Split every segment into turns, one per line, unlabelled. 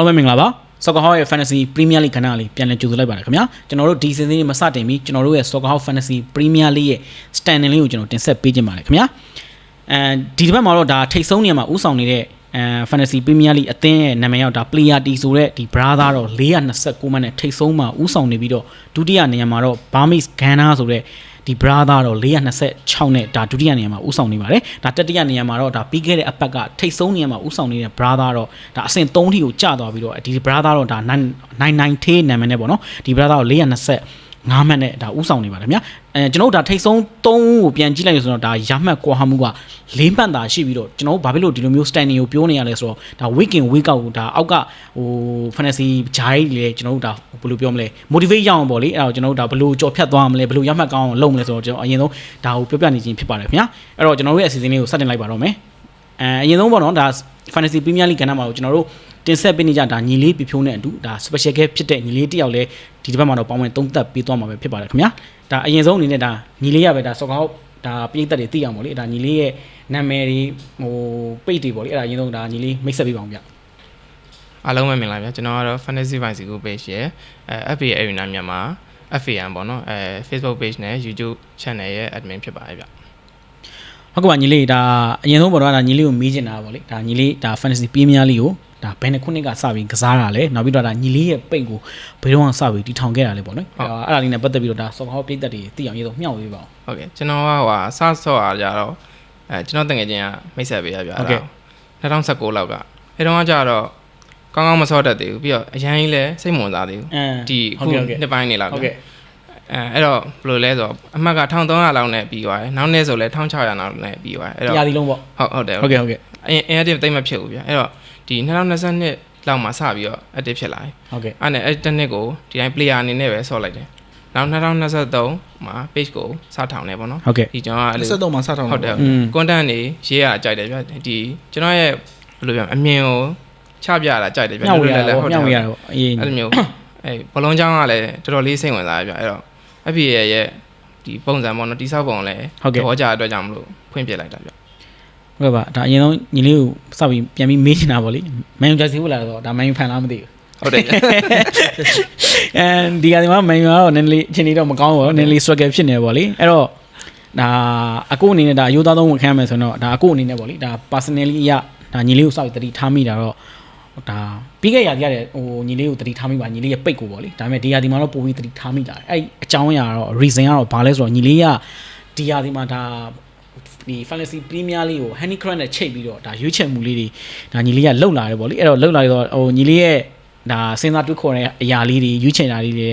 အားလုံးပဲမင်္ဂလာပါ Soccer House ရဲ့ Fantasy Premier League ကဏ္ဍလေးပြန်လည်ကြိုဆိုလိုက်ပါတယ်ခင်ဗျာကျွန်တော်တို့ဒီ season လေးမစတင်မီကျွန်တော်တို့ရဲ့ Soccer House Fantasy Premier League ရဲ့ standing လေးကိုကျွန်တော်တင်ဆက်ပေးခြင်းပါတယ်ခင်ဗျာအဲဒီတစ်ပတ်မှာတော့ဒါထိတ်ဆုံးနေရာမှာဥဆောင်နေတဲ့အဲ Fantasy Premier League အသင်းရဲ့နာမည်ရောက်ဒါ Player T ဆိုတဲ့ဒီ brother တော့429မှတ်နဲ့ထိတ်ဆုံးမှာဥဆောင်နေပြီးတော့ဒုတိယနေရာမှာတော့ Burmese Ghana ဆိုတဲ့ ဒီ brother တော့426နဲ့ဒါဒုတိယနေရာမှာဥဆောင်နေပါတယ်ဒါတတိယနေရာမှာတော့ဒါပြီးခဲ့တဲ့အပတ်ကထိတ်ဆုံးနေရာမှာဥဆောင်နေတဲ့ brother တော့ဒါအဆင့်3ထိကိုကျသွားပြီးတော့ဒီ brother တော့ဒါ99ထေးနာမည်နဲ့ပေါ့နော်ဒီ brother တော့420 ငါးမှတ်နဲ့ဒါဥဆောင်နေပါတယ်ဗျာအဲကျွန်တော်တို့ဒါထိတ်ဆုံး3ကိုပြန်ကြည့်လိုက်ရဆိုတော့ဒါရမှတ်ကွာဟမှုက၄မှတ်သာရှိပြီးတော့ကျွန်တော်တို့ဘာဖြစ်လို့ဒီလိုမျိုး standing ကိုပြောနေရလဲဆိုတော့ဒါ week in week out ကိုဒါအောက်ကဟို fantasy ဂျိုင်းလေကျွန်တော်တို့ဒါဘယ်လိုပြောမလဲ motivate ရအောင်ပေါ့လေအဲ့တော့ကျွန်တော်တို့ဒါဘယ်လိုကြော်ဖြတ်သွားမလဲဘယ်လိုရမှတ်ကောင်းအောင်လုပ်မလဲဆိုတော့ကျွန်တော်အရင်ဆုံးဒါကိုပြောပြနေခြင်းဖြစ်ပါတယ်ခင်ဗျာအဲ့တော့ကျွန်တော်တို့ရဲ့အစီအစဉ်လေးကိုစတင်လိုက်ပါတော့မယ်အဲအရင်ဆုံးပေါ့နော်ဒါ fantasy premier league ကဏ္ဍမှာကိုကျွန်တော်တို့ တင်ဆက်ပေးနေကြဒါညီလေးပြဖြိုးနေအတူဒါ special guest ဖြစ်တဲ့ညီလေးတယောက်လဲဒီတစ်ပတ်မှာတော့ပေါင်းဝင်သုံးသက်ပေးသွားမှာပဲဖြစ်ပါတယ်ခင်ဗျာဒါအရင်ဆုံးအနေနဲ့ဒါညီလေးရပဲဒါစော်ကောက်ဒါပြည်သက်တွေသိအောင်ပေါ့လေဒါညီလေးရဲ့နာမည်တွေဟိုပိတ်တွေပေါ့လေအဲ့ဒါအရင်ဆုံးဒါညီလေးမိတ်ဆက်ပေးပါအောင်ဗျ
အားလုံးပဲမင်္ဂလာပါကျွန်တော်ကတော့ Fantasy Vice ကို page ရဲ့အဲ FA Arena မြန်မာ FAN ပေါ့နော်အဲ Facebook page နဲ့ YouTube channel ရဲ့ admin ဖြစ်ပါတယ်ဗျ
ဟုတ်ကဲ့ပါညီလေးဒါအရင်ဆုံးပေါ့တော့ဒါညီလေးကိုမေးချင်တာပေါ့လေဒါညီလေးဒါ fantasy premier league ကို ဒါဘယ်နှစ်ခုနှစ်ကစပြီးကစားတာလဲနောက်ပြီးတော့ဒါညီလေးရဲ့ပိတ်ကိုဘယ်တော့မှစပြီးတီထောင်ခဲ့တာလဲပေါ့နော်အဲ့ဒါအဲ့ဒါလေးနဲ့ပတ်သက်ပြီးတော့ဒါစော်ကောက်ပြည်သက်တွေသိအောင်ရေးတော့မျှောက်ပေးပါအောင်
ဟုတ်ကဲ့ကျွန်တော်ကဟိုစဆော့အားကြတော့အဲကျွန်တော်တကယ်ချင်းကမိတ်ဆက်ပေးရဗျ
ဟုတ်ကဲ့
2019လောက်ကအဲတုန်းကကြတော့ကောင်းကောင်းမဆော့တတ်သေးဘူးပြီးတော့အရင်ကြီးလည်းစိတ်ဝင်စားသေးဘူး
အင်း
ဒီ
ဟု
ခု
တ်ကဲ့ဟုတ်ကဲ့
နှစ်ပိုင်းနေလောက်
ဟုတ်ကဲ့
အဲအဲ့တော့ဘယ်လိုလဲဆိုတော့အမှတ်က1300လောက်နဲ့ပြီးသွားတယ်နောက်နေ့ဆိုလည်း1600လောက်နဲ့ပြီးသွားတယ်အဲ့တော့
တရားဒီလုံးပေါ့
ဟုတ်ဟုတ်တယ်
ဟုတ်ကဲ့ဟုတ်ကဲ့
အရင် active တိတ်မဖြစ်ဘူးဗျအဲ့တော့ ဒီ2022လောက်မှာစပြီးတော့ active ဖြစ်လာတယ်
ဟုတ်ကဲ့
အဲ့နဲ့အဲ့တစ်နှစ်ကိုဒီတိုင်း player အနေနဲ့ပဲဆော့လိုက်တယ်နောက်2023မှာ page ကိုစထောင်တယ်ပေါ့နော်
ဟုတ်ကဲ့
ဒီကျွန်တော်ကအဲ့လို
23မှာစထောင်
ဟုတ်တယ်
อืม
content တွေရေးရကြိုက်တယ်ဗျဒီကျွန်တော်ရဲ့ဘယ်လိုပြောမလဲအမြင်ကိုချပြတာကြိုက်တယ်ဗျ
မျှောက်ဝေရတာ
လွယ်လွယ်
ပေါ့
လွယ်
မျှောက်ဝေရ
ဟုတ်တယ်
တာပေါ့အေး
အဲ့လိုမျိုးအဲဘလုံးချောင်းကလည်းတော်တော်လေးစိတ်ဝင်စားတယ်ဗျအဲ့တော့ FPA ရဲ့ဒီပုံစံပေါ့နော်တိဆောက်ပုံလည်း
ဟုတ်ကဲ့
သဘောကျတဲ့အတွက်ကြောင့်မလို့ဖွင့်ပြလိုက်တာဗျ
ဟုတ်ကဲ့ပါဒါအရင်ဆုံးညီလေးကိုစပြီးပြန်ပြီးမေးချင်တာပေါ့လေမန်ယူဂျာစီဟုတ်လာတော့ဒါမန်ယူဖန်လားမသိဘူး
ဟုတ်တယ်ဗျ
အဲဒီကဒီမှာမန်ယူကတော့နည်းနည်းလေးအချိန်လေးတော့မကောင်းဘူးပေါ့နည်းနည်းလေး struggle ဖြစ်နေပေါ့လေအဲ့တော့ဒါအကိုအနေနဲ့ဒါအယိုးသားသုံးဝင်ခံရမယ်ဆိုတော့ဒါအကိုအနေနဲ့ပေါ့လေဒါ personally အရဒါညီလေးကိုစောက်တတိထားမိတာတော့ဒါပြီးခဲ့ရတဲ့ဟိုညီလေးကိုတတိထားမိပါညီလေးရဲ့ပိတ်ကိုပေါ့လေဒါပေမဲ့ဒီရာဒီမှာတော့ပိုပြီးတတိထားမိတာအဲ့အကြောင်းအရာတော့ reason ကတော့ဘာလဲဆိုတော့ညီလေးကဒီရာဒီမှာဒါ ဒီ fantasy premier လေးကို honey crunch နဲ့ချိတ်ပြီးတော့ဒါရွေးချယ်မှုလေးတွေဒါညီလေးကလှုပ်လာတယ်ပေါ့လေအဲ့တော့လှုပ်လာတော့ဟိုညီလေးရဲ့ဒါစဉ်းစားတွေးခေါ်တဲ့အရာလေးတွေရွေးချယ်တာလေးတွေ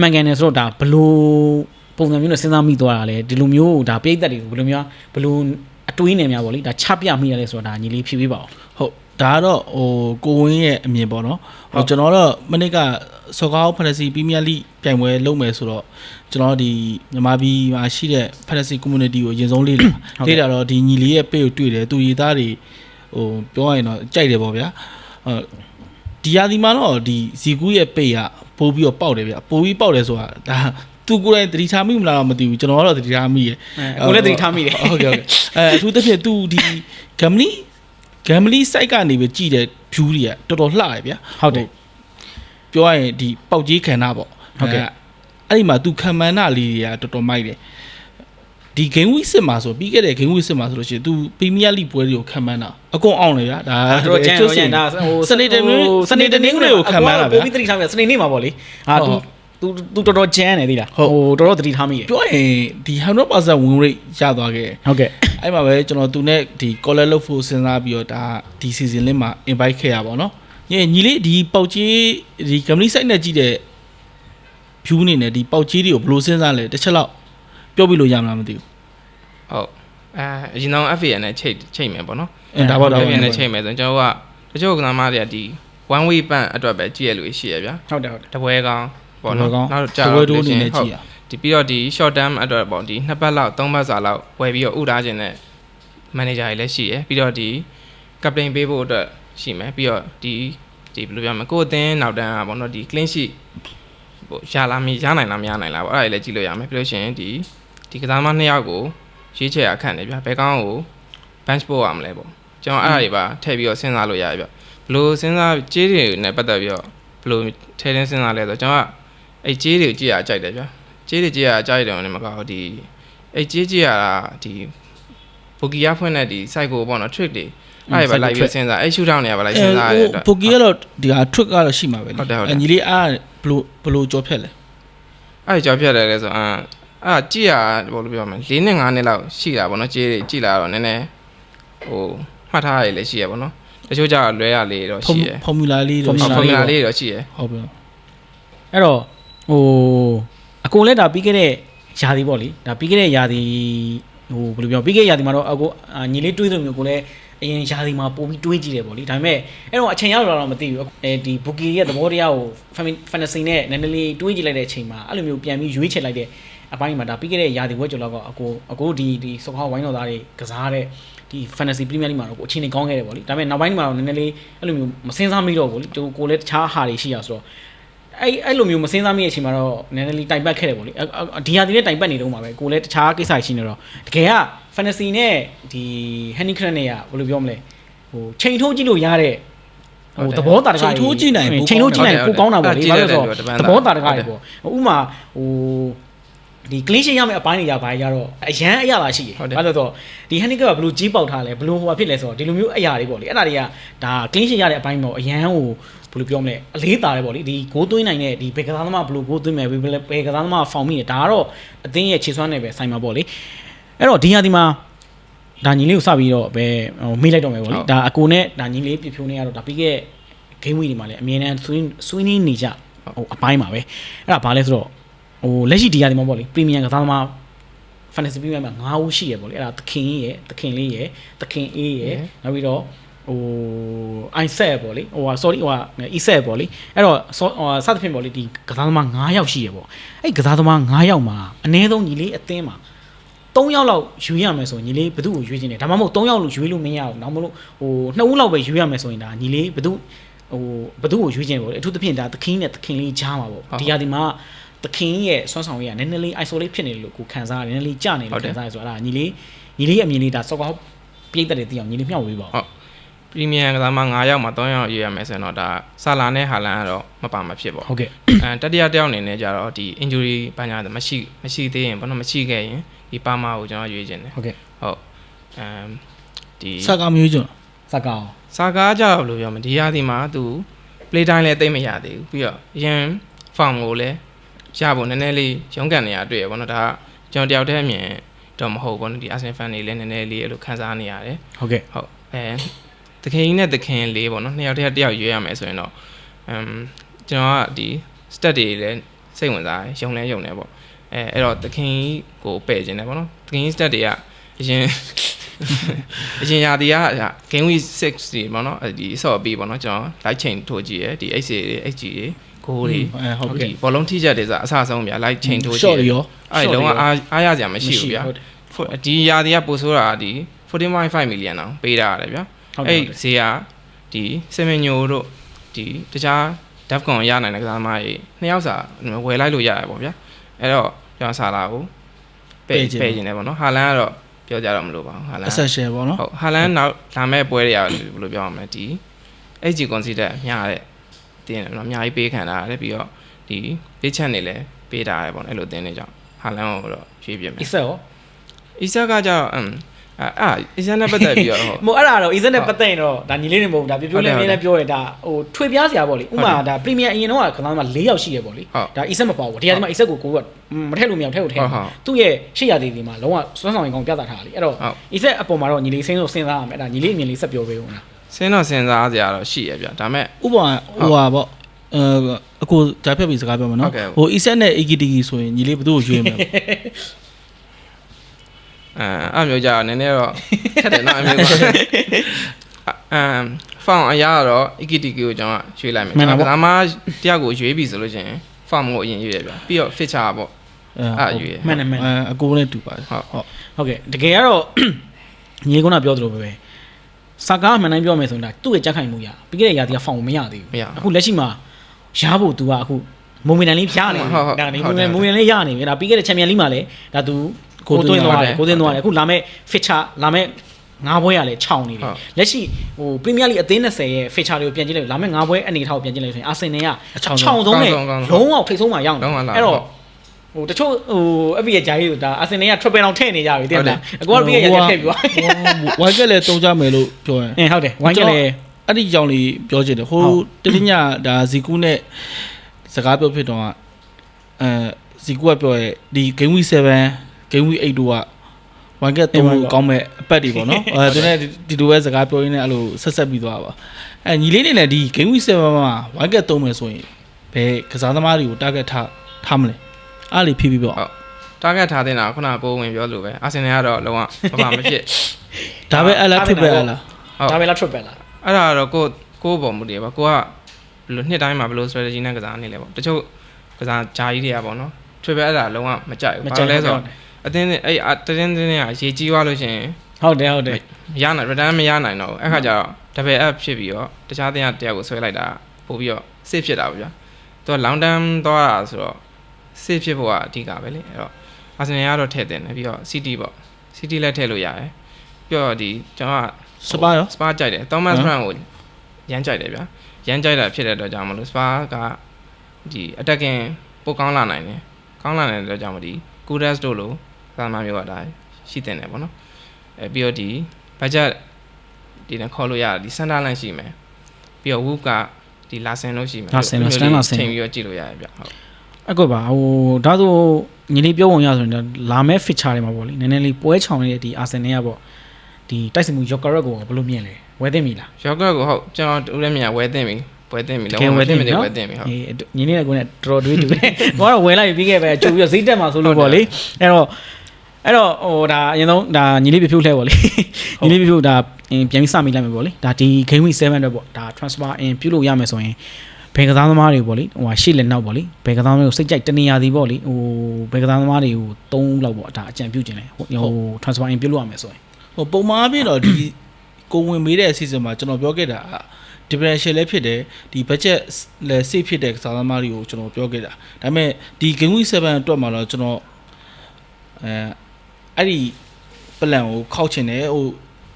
မှန်ကန်တယ်ဆိုတော့ဒါဘလို့ပုံစံမျိုးနဲ့စဉ်းစားမိသွားတာလေဒီလိုမျိုးဒါပြိသက်တွေဘလို့မျိုးဘလို့အတွေးနေများပေါ့လေဒါချပြမိရတယ်ဆိုတော့ဒါညီလေးဖြည့်ပေးပါဦး
ဟုတ် ဒါကတော့ဟိုကိုဝင်းရဲ့အမြင်ပေါ့နော်
ဟု
ဟို
တ်
ကျွန်တော်တော့မနစ်ကစော်ကားဖန်တစီပရီးမီးယားလိပြိုင်ပွဲလုပ်မယ်ဆိုတော့ကျွန်တော်ဒီမြန်မာပြည်မှာရှိတဲ့ဖန်တစီ community ကိုအရင်ဆုံးလေ့လာ
ဟုတ်ကဲ့
လေ့လာတော့ဒီညီလေးရဲ့ page ကိုတွေ့တယ်သူရေးသားတွေဟိုပြောရရင်တော့ကြိုက်တယ်ပေါ့ဗျာဟုတ်ဒီရာဒီမှာတော့ဒီဇီကူရဲ့ page ကပိုးပြီးတော့ပေါက်တယ်ဗျပိုးပြီးပေါက်တယ်ဆိုတာဒါသူကိုယ်တိုင်သတိထားမိမလားတော့မသိဘူးကျွန်တော်ကတော့သတိထားမိရယ်
ကိုလည်းသတိထားမိတယ်
ဟုတ်ကဲ့ဟုတ်ကဲ့အဲအထူးသဖြင့်သူဒီ Gamli Gamli site ကနေပဲကြည့်တဲ့ view တွေကတော်တော်လှတယ်ဗျာ
ဟုတ်တယ်
ပြောရရင်ဒီပေါက်ကြီးခန္ဓာပေါ့
ဟုတ်ကဲ့
အဲအဲ့ဒီမှာသူခံမှန်းတာလေးတွေကတော်တော်မိုက်တယ်ဒီ game week စစ်မှာဆိုပြီးခဲ့တဲ့ game week စစ်မှာဆိုလို့ရှိရင်သူ Premier League ပွဲတွေကိုခံမှန်းတာအကုန်အောင်လေဗျာဒါ
တော်တော်ကြမ်းတော့ကြမ်းဒါဟို
စနေတနေ့စနေတနေ့ကိုခံမှန်းတာဗျာ
ပိုပြီးသတိထားမိတယ်စနေနေ့မှာပေါ့လေဟာ
ဟု
तू
တ်
तू तू တော်တော်ကြမ်းတယ်သိလား
ဟုတ်
ဟိုတော်တော်သတိထားမိတယ်
ပြောရင်ဒီ100% win rate ရသွားခဲ့တယ်
ဟုတ်ကဲ့
အဲ့မှာပဲကျွန်တော်သူနဲ့ဒီ collar လုပ်ဖို့စဉ်းစားပြီးတော့ဒါဒီ season လေးမှာ invite ခဲ့ရပါတော့။ညီညီလေးဒီပေါက်ကြီးဒီ company site နဲ့ကြည့်တဲ့ view အနေနဲ့ဒီပေါက်ကြီးတွေကိုဘယ်လိုစဉ်းစားလဲတစ်ချက်လောက်ပြောပြလို့ရမလားမသိဘူး
ဟုတ်အဲအရင်တော့ FA နဲ့ချိန်ချိန်မယ်ပေါ့နော်။
အဲဒါပေါ့ဒါပေါ့
FA နဲ့ချိန်မယ်ဆိုရင်ကျွန်တော်ကတချို့ကစားမတွေကဒီ one way ban အတွက်ပဲကြည့်ရလို့ရှိရဗျာ
ဟုတ်တယ်ဟုတ်တယ်
တပွဲကောင်း ပေါ့နော်
နောက်
နောက်
ကြာ
ကြာ
ဝဲတိုးအနေနဲ့ကြည့်ရ
ဒီပြီးတော့ဒီ short term အတွက်ပေါ့ဒီနှစ်ပတ်လောက်သုံးပတ်စာလောက်ဝယ်ပြီးတော့ဥထားခြင်းနဲ့ manager တွေလည်းရှိရယ်ပြီးတော့ဒီ captain ပေးဖို့အတွက်ရှိမယ်ပြီးတော့ဒီဒီဘယ်လိုပြောမလဲကိုယ်အသင်းနောက်တန်းอ่ะပေါ့နော်ဒီ clean sheet ဟိုရလာမရနိုင်လားမရနိုင်လားပေါ့အဲ့ဒါတွေလည်းကြည့်လို့ရမယ်ပြီးလို့ရှိရင်ဒီဒီကစားမနှစ်ယောက်ကိုရွေးချယ်ရခန့်တယ်ဗျဘယ်ကောင်းကို bench ပို့ရမလဲပေါ့ကျွန်တော်အဲ့ဒါတွေပါထည့်ပြီးတော့စဉ်းစားလို့ရတယ်ဗျဘယ်လို့စဉ်းစားကြေးတွေနဲ့ပတ်သက်ပြီးတော့ဘယ်လိုထဲထင်းစဉ်းစားလဲဆိုတော့ကျွန်တော်က အဲ့ကြေးတွေကိုကြည့်ရကြိုက်တယ်ဗျာကြေးတွေကြည့်ရကြိုက်တယ်လည်းမကောက်ဒီအဲ့ကြေးကြည့်ရတာဒီဘူကီယာဖွင့်တဲ့ဒီ site ကိုပေါ့နော် trick တွေအဲ့ဒါပဲလိုက်ပြီးစဉ်းစားအဲ့ရှူထောင်းတွေကပဲလိုက်စဉ်းစားရတဲ့အတွက်
ပိုကီကတော့ဒီဟာ trick ကတော့ရှိမှာပဲလေ
ဟုတ်တယ်ဟုတ်တယ်
ညီလေးအားဘလို့ဘလို့ကြောဖြတ်လဲ
အဲ့ဒါကြောက်ဖြတ်တယ်လဲဆိုအာအာကြည့်ရဘောလို့ပြောမယ်၄နှစ်၅နှစ်လောက်ရှိတာပေါ့နော်ကြေးတွေကြည့်လာတော့နည်းနည်းဟိုမှတ်ထားရလေရှိရပေါ့နော်တချို့ကြတော့လွဲရလေးတော့ရှိရ
ဖော်မူလာလေးတော့
ဖော်မူလာလေးတော့ရှိရ
ဟုတ်ပြီ
အဲ့တော့ ဟိုအကုန်လဲဒါပြီးခဲ့တဲ့ယာဒီပေါ့လေဒါပြီးခဲ့တဲ့ယာဒီဟိုဘယ်လိုပြောပြီးခဲ့တဲ့ယာဒီမှာတော့အကိုအာညီလေးတွေးသလိုမျိုးကိုလည်းအရင်ယာဒီမှာပို့ပြီးတွေးကြည့်တယ်ပေါ့လေဒါပေမဲ့အဲ့တော့အချိန်ရောက်လာတော့မသိဘူးအဲဒီဘူကီရဲ့သဘောတရားကိုဖန်တစီနဲ့နည်းနည်းလေးတွေးကြည့်လိုက်တဲ့အချိန်မှာအဲ့လိုမျိုးပြန်ပြီးရွေးချယ်လိုက်တဲ့အပိုင်းမှာဒါပြီးခဲ့တဲ့ယာဒီဝက်ကျော်လောက်ကအကိုအကိုဒီဒီစောခေါဝိုင်းတော်သားတွေကစားတဲ့ဒီ fantasy premier league မှာတော့ကိုအချိန်ကြီးကောင်းခဲ့တယ်ပေါ့လေဒါပေမဲ့နောက်ပိုင်းမှာတော့နည်းနည်းလေးအဲ့လိုမျိုးမစင်းစားမိတော့ဘူးလေကိုကိုလည်းတခြားဟာတွေရှိရဆိုတော့ အဲ့အဲ့လိုမျိုးမစင်းစားမိတဲ့အချိန်မှာတော့နည်းနည်းလေးတိုင်ပတ်ခဲ့တယ်ပေါ့လေအအဒီဟာဒီနဲ့တိုင်ပတ်နေတော့မှာပဲကိုလည်းတခြားကိစ္စရှိနေတော့တကယ်က fantasy နဲ့ဒီ handicraft နဲ့ကဘယ်လိုပြောမလဲဟိုချိန်ထိုးကြည့်လို့ရတဲ့ဟိုသဘောတာတကားချိန်ထိုးကြည့်နိုင်ပိုကောင်းတာပေါ့လေဘာလို့လဲဆိုတော့သဘောတာတကားတွေပေါ့ဥမာဟိုဒီ clean sheet ရမယ့်အပိုင်းတွေရပါကြတော့အရန်အရာပါရှိတယ်ဘာလို့လဲဆိုတော့ဒီ handicraft ကဘယ်လိုကြီးပေါက်ထားလဲဘယ်လိုဟိုဖြစ်လဲဆိုတော့ဒီလိုမျိုးအရာတွေပေါ့လေအဲ့ဒါတွေကဒါ clean sheet ရတဲ့အပိုင်းပေါ့အရန်ဟို ဘယ်လိုပြောမလဲအလေးတာတယ်ပေါ့လေဒီဂိုးသွင်းနိုင်တဲ့ဒီဘယ်ကစားသမားဘယ်လိုဂိုးသွင်းမယ်ဘယ်ဘယ်ကစားသမားဖောင်မိတယ်ဒါကတော့အသင်းရဲ့ခြေစွမ်းနဲ့ပဲဆိုင်မှာပေါ့လေအဲ့တော့ဒီဟာဒီမှာဒါညီလေးကိုစပြီးတော့ပဲဟိုမေးလိုက်တော့မယ်ပေါ့လေဒါအကိုနဲ့ဒါညီလေးပြဖြိုးနေရတော့ဒါပြီးခဲ့ဂိမ်းဝီတွေမှာလည်းအမြဲတမ်းဆွင်းဆွင်းနေနေကြဟိုအပိုင်းပါပဲအဲ့ဒါဘာလဲဆိုတော့ဟိုလက်ရှိဒီဟာဒီမှာပေါ့လေပရီမီယံကစားသမား fantasy premier မှာ9ဦးရှိရပေါ့လေအဲ့ဒါသခင်ရဲ့သခင်လေးရဲ့သခင်အေးရဲ့နောက်ပြီးတော့ ဟို i set ပေါ့လေဟိုဟာ sorry ဟိုဟာ e set ပေါ့လေအဲ့တော့ဟိုစသဖြင့်ပေါ့လေဒီကစားသမား9ယောက်ရှိရပေါ့အဲ့ကစားသမား9ယောက်မှာအနည်းဆုံးညီလေးအသင်းမှာ3ယောက်လောက်ရွေးရမယ်ဆိုရင်ညီလေးဘယ်သူ့ကိုရွေးခြင်းလဲဒါမှမဟုတ်3ယောက်လို့ရွေးလို့မရဘူးနောက်မလို့ဟို2ဦးလောက်ပဲရွေးရမယ်ဆိုရင်ဒါညီလေးဘယ်သူဟိုဘယ်သူ့ကိုရွေးခြင်းပေါ့လေအထူးသဖြင့်ဒါသခင်နဲ့သခင်လေးကြားမှာပေါ့ဒီဟာဒီမှာသခင်ရဲ့ဆွမ်းဆောင်ရည်ကနည်းနည်းလေး isolate ဖြစ်နေလို့ကိုခံစားရတယ်နည်းနည်းလေးကြနေလို့ခံစားရဆိုတော့အဲ့ဒါညီလေးညီလေးရဲ့အမြင်လေးဒါစောက်ကောက်ပြိတ်တဲ့တည်အောင်ညီလေးမျှဝေပါဦး
ဟုတ် ပရီမီယံကစားမ9ယောက်မှာ3ယောက်ရေးရမယ်ဆိုရင်တော့ဒါဆာလာနဲ့ဟာလန်ကတော့မပါမဖြစ်ပေါ့
ဟုတ်ကဲ့
အဲတတိယတယောက်အနေနဲ့ကြတော့ဒီ injury ဘာညာမရှိမရှိသေးရင်ဘာလို့မရှိခဲ့ရင်ဒီပါမာကိုကျွန်တော်ရွေးခြင်းတယ်
ဟုတ်ကဲ့
ဟုတ်အမ်ဒီ
စကားမျိုးကျွန်
စကောင်း
စာကားကြောက်လို့ပြောမယ်ဒီရာသီမှာသူ play time လည်းတိတ်မရသေးဘူးပြီးတော့အရင် form ကိုလည်းရဖို့နည်းနည်းလေးရုန်းကန်နေရတွေ့ရပေါ့နော်ဒါကကျွန်တော်တယောက်တည်းအမြင်တော့မဟုတ်ဘူးပေါ့နော်ဒီ Arsenal fan တွေလည်းနည်းနည်းလေးအဲ့လိုခံစားနေရတယ်
ဟုတ်ကဲ့
ဟုတ်အဲ တခင်ကြီးနဲ့တခင်လေးပေါ့နော်နှစ်ယောက်တည်းတယောက်ရွေးရမယ်ဆိုရင်တော့အမ်ကျွန်တော်ကဒီ stat တွေလည်းစိတ်ဝင်စားတယ်ရုံလဲရုံလဲပေါ့အဲအဲ့တော့တခင်ကြီးကိုပယ်ခြင်းတယ်ပေါ့နော်တခင်ကြီး stat တွေကအရင်အရင်ရာသီက game week 6တွေပေါ့နော်အဲဒီဆော့ပြီးပေါ့နော်ကျွန်တော် light chain ထိုးကြည့်ရယ်ဒီ XA တွေ XG တွေဂိုးတွေ
အဲဟုတ်ပြီ
ဒီဘောလုံးထိချက်တွေဆိုအဆအဆုံးဗျာ light chain ထိုးကြ
short
ည့်ရယ်
ရော
အဲ့ဒီလုံးဝအားအားရစရာမရှိဘူးဗျာ
ဟုတ်တယ်
ဖို့ဒီရာသီကပိုဆိုးတာကဒီ14.5 million တောင်ပေးတာရတယ်ဗျာ
ဟုတ်ကဲ့
အဲ့ဈေးကဒီစမင်ညိုတို့ဒီတခြား dev con ရနိုင်တဲ့ကစားသမားကြီးနှစ်ယောက်စာဝယ်လိုက်လို့ရတယ်ပေါ့ဗျာအဲ့တော့ကျွန်တော်ဆာလာကိုပယ်ပယ်ခြင်းတယ်ပေါ့နော်ဟာလန်ကတော့ပြောကြတော့မလို့ပါဘူးဟာလန်
အဆက်ရှယ်ပေါ့နော်
ဟုတ်ဟာလန်နောက်လာမဲ့ပွဲတွေကဘယ်လိုပြောရမလဲဒီ HG consider မျှတဲ့တင်းတယ်နော်အများကြီးပေးခံတာရတယ်ပြီးတော့ဒီ page chat နေလည်းပေးတာရတယ်ပေါ့နော်အဲ့လိုတင်းနေကြောင့်ဟာလန်ကိုတော့ရွေးပြမယ်
အစ်ဆက်ရော
အီဆာကကြောင့် အမ်အာအာအီဆာနဲ့ပတ်သက်ပြီးတော့ဟုတ်
မဟုတ်အဲ့ဒါတော့ Ethan နဲ့ပတ်သက်ရင်တော့ဒါညီလေးတွေမဟုတ်ဘူးဒါပြပြလေးလေးလည်းပြောရတာဟိုထွေပြားစရာပေါ့လေဥမာဒါ Premier အရင်တော့ကခဏမှ၄ယောက်ရှိရပေါ့လေ
ဟုတ်
ဒါ Ethan မပေါ့ဘူးဒီဟာဒီမှာ Ethan ကိုကိုကမထက်လို့မရဘူးထက်လို့ထည့်
ဟုတ်ဟုတ်
သူ့ရဲ့ရှေ့ရသေးဒီမှာလုံးဝစွမ်းဆောင်ရင်ကောင်းပြသထားတာလေအဲ့တော့
ဟုတ်
Ethan အပေါ်မှာတော့ညီလေးစင်းလို့စဉ်းစားရမယ်အဲ့ဒါညီလေးအမြင်လေးဆက်ပြောပေးဦးလား
စင်းတော့စဉ်းစားစရာတော့ရှိရဗျဒါပေမဲ့
ဥပမာဟိုဟာပေါ့အဲအကိုဂျာဖြတ်ပြီးစကားပြောမှာ
ဟု
နော်
တ်ကဲ့
ဟို ESET နဲ့ AKT ဆိုရင်ညီလေးဘယ်သူ့ကိုရွေးမလဲ
အဲအဲ့မျိုးကြာနည်းနည်းတော့ခက်တယ်နော်အမျိုးကအမ်ဖောင်အရာတော့ EKTK ကိုကျွန်တော်ရွေးလိုက်မယ်
မှန်ပါပေါ့
ဒါမှတယောက်ကိုရွေးပြီဆိုလို့ရှိရင်ဖောင်ကိုအရင်ရွေးရဗျပြီးတော့ feature ပေါ့အဲ့ရွေး
မှန်တယ်မှန်တယ်
အဲအကိုနဲ့တူပါတယ်
ဟုတ်
ဟုတ်
ဟုတ်ကဲ့တကယ်ကတော့ညီလေးကပြောသလိုပဲပဲစကားအမှန်တိုင်းပြောမယ်ဆိုရင်ဒါသူ့ရဲ့ကြက်ခိုင်မှုရပြီးခဲ့တဲ့ရာသီကဖောင်မရသေး
မရ
ဘူးအခုလက်ရှိမှာရဖို့ तू ကအခုမုံမီနန်လေးဖျားနေပြီ
ဟုတ်ဟုတ်
ဒါနေ
ဟုတ်တယ်
မုံမီနန်လေးရနေပြီဒါပြီးခဲ့တဲ့ချန်ပီယံလိမှာလည်းဒါ तू ကို
ကိုသွ
သွ
င်း
င်း
သွား
သွား
တယ်
တယ်ကိုသွင်းသွားတယ်အခုလာမဲ့ feature လာမဲ့ငါးပွဲကလည်းခြောင်နေတယ်
ဟုတ်
လက်ရှိဟိုပရီးမီးယားလိအသင်း20ရဲ့ feature တွေကိုပြန်ကြည့်လိုက်လာမယ့်ငါးပွဲအနေထားကိုပြန်ကြည့်လိုက်ဆိုရင်အာဆင်နယ်ကအချောင်ဆုံးနဲ့
ကောင်းဆုံးကောင်းဆုံး
လုံးဝထိပ်ဆုံးမှာရောက်နေ
လုံးဝလာ
အဲ့တော့ဟိုတချို့ဟို FB ရဲ့ဂျာကြီးတို့ဒါအာဆင်နယ်က triple အောင်ထည့်နေကြပြီတဲ့မလားအကူကပြည့်ရရထည့်ပြီးသွား
ဝိုင်းကက်လည်းတုံးကြမယ်လို့ပြောရင်
အင်းဟုတ်တယ်ဝိုင်းကလည်း
အဲ့ဒီကြောင့်လေးပြောချင်တယ်ဟို
ဟုတ်
တတိညဒါဇီကူနဲ့စကားပြောဖြစ်တော့ကအဲဇီကူကပြောရဲ့ဒီ game week 7 game week 8တို့ကဝိုင်းကက်တုံးလို့ကောင်းမဲ့အပတ်တွေပေါ့နော်အဲသူနဲ့ဒီလိုပဲစကားပြောရင်းနဲ့အဲ့လိုဆက်ဆက်ပြီးသွားပါအဲညီလေးနေနဲ့ဒီ game week 7မှာဝိုင်းကက်တုံးမယ်ဆိုရင်ဘယ်ကစားသမားတွေကို target ထားထားမလဲအားလေးဖြည်းဖြည်းပြော
ဟုတ် target ထားတင်တာခုနကကိုဝင်ပြောလို့ပဲအာဆင်နယ်ကတော့လုံးဝမပါမဖြစ်
ဒါပဲအဲ့လားဖြစ်ပဲအဲ့လား
ဟုတ်
ဒါပဲလား triple လား
အဲ့ဒါတော့ကိုကိုပေါ်မူတည်ပါကိုကဘယ်လိုနှစ်တိုင်းမှာဘယ်လို strategy နဲ့ကစားနေလဲပေါ့တချို့ကစားဂျာကြီးတွေကပေါ့နော် triple အဲ့ဒါလုံးဝမကြိုက်ဘူး
မ
ဘာ
ကြိုက်
လဲ
လဲ
ဆို
ဆို
တော့ အတင်းနဲ့အဲ့အတင်းတင်းနဲ့ရေကြီးသွားလို့ရှိရင်
ဟုတ်တယ်ဟုတ်တယ်
ရနိုင် return မရနိုင်တော့ဘူးအဲ့ခါကျတော့ double up ဖြစ်ပြီးတော့တခြားတင်ကတယောက်ကိုဆွဲလိုက်တာပို့ပြီးတော့ safe ဖြစ်တာပေါ့ဗျာသူက long term သွားတာဆိုတော့ safe ဖြစ်ဖို့ကအဓိကပဲလေအဲ့တော့ Arsenal ကတော့ထည့်တင်တယ်ပြီးတော့ City ပေါ့ City လည်းထည့်လို့ရတယ်ပြီးတော့ဒီကျွန်တော်က
စပါရော
စပါကြိုက်တယ် Thomas
ဟမ်
Frank ကိုရမ်းကြိုက်တယ်ဗျာရမ်းကြိုက်တာဖြစ်တဲ့အတွက်ကြောင့်မလို့စပါကဒီ attacking ပိုကောင်းလာနိုင်တယ်ကောင်းလာနိုင်တဲ့အတွက်ကြောင့်မဒီ Kudas တို့လို သာမန်မျိုးကဒါရှိတင်တယ်ပေါ့နော်အဲပြီးတော့ဒီ budget ဒီနဲ့ခေါ်လို့ရတယ်ဒီ center line ရှိမယ်ပြီးတော့ Wook ကဒီ Larsen လို့ရှိမယ်
Larsen
အဲ့လို
Stan Larsen
ချိန်ပြီးတော့ကြည့်လို့ရတယ်ဗျဟုတ်
အကွက်ပါဟိုဒါဆိုညီလေးပြောပုံရဆိုရင်တော့လာမဲ့ feature တွေမှာပေါ့လေနည်းနည်းလေးပွဲချောင်နေတဲ့ဒီအာဆင်နယ်ကပေါ့ဒီတိုက်စစ်မှု Jokerat ကိုဘယ်လိုမြင်လဲဝယ်သိမိလား
ရော့ကတ်ကိုဟုတ်ကျွန်တော်ဦးလည်းမြင်ဝဲတင်ပြီဝဲတင်ပြီလုံးဝဝဲတင်ပြီဝဲတင်ပြီဟုတ်
အေးညီလေးကကိုနဲ့တော်တော်တွေးတူတယ်ကိုကတော့ဝယ်လိုက်ပြီးခဲ့ပဲကြိုပြီးတော့ဈေးတက်မှာဆိုလို့ပေါ့လေအဲ့တော့ အဲ့တော့ဟိုဒါအရင်ဆုံးဒါညီလေးပြဖြုတ်လှဲပေါ့လေညီလေးပြဖြုတ်ဒါပြန်ပြီးစမိလိုက်မယ်ပေါ့လေဒါဒီ game week 7တော့ပေါ့ဒါ transfer in ပြုလုပ်ရမယ်ဆိုရင်ဘယ်ကစားသမားတွေပေါ့လေဟိုရှေ့လက်နောက်ပေါ့လေဘယ်ကစားသမားတွေကိုစိတ်ကြိုက်တနေရာစီပေါ့လေဟိုဘယ်ကစားသမားတွေကို၃လောက်ပေါ့ဒါအကြံပြုခြင်းလဲဟို transfer in ပြုလုပ်ရမယ်ဆိုရင်
ဟိုပုံမှန်အဖြစ်တော့ဒီကိုဝင်မေးတဲ့အစီအစဉ်မှာကျွန်တော်ပြောခဲ့တာက differential လည်းဖြစ်တယ်ဒီ budget လည်း safe ဖြစ်တဲ့ကစားသမားတွေကိုကျွန်တော်ပြောခဲ့တာဒါပေမဲ့ဒီ game week 7အတွက်မှာတော့ကျွန်တော်အဲ အဲ့ဒီ plan ကိုခောက်ချင်တယ်ဟို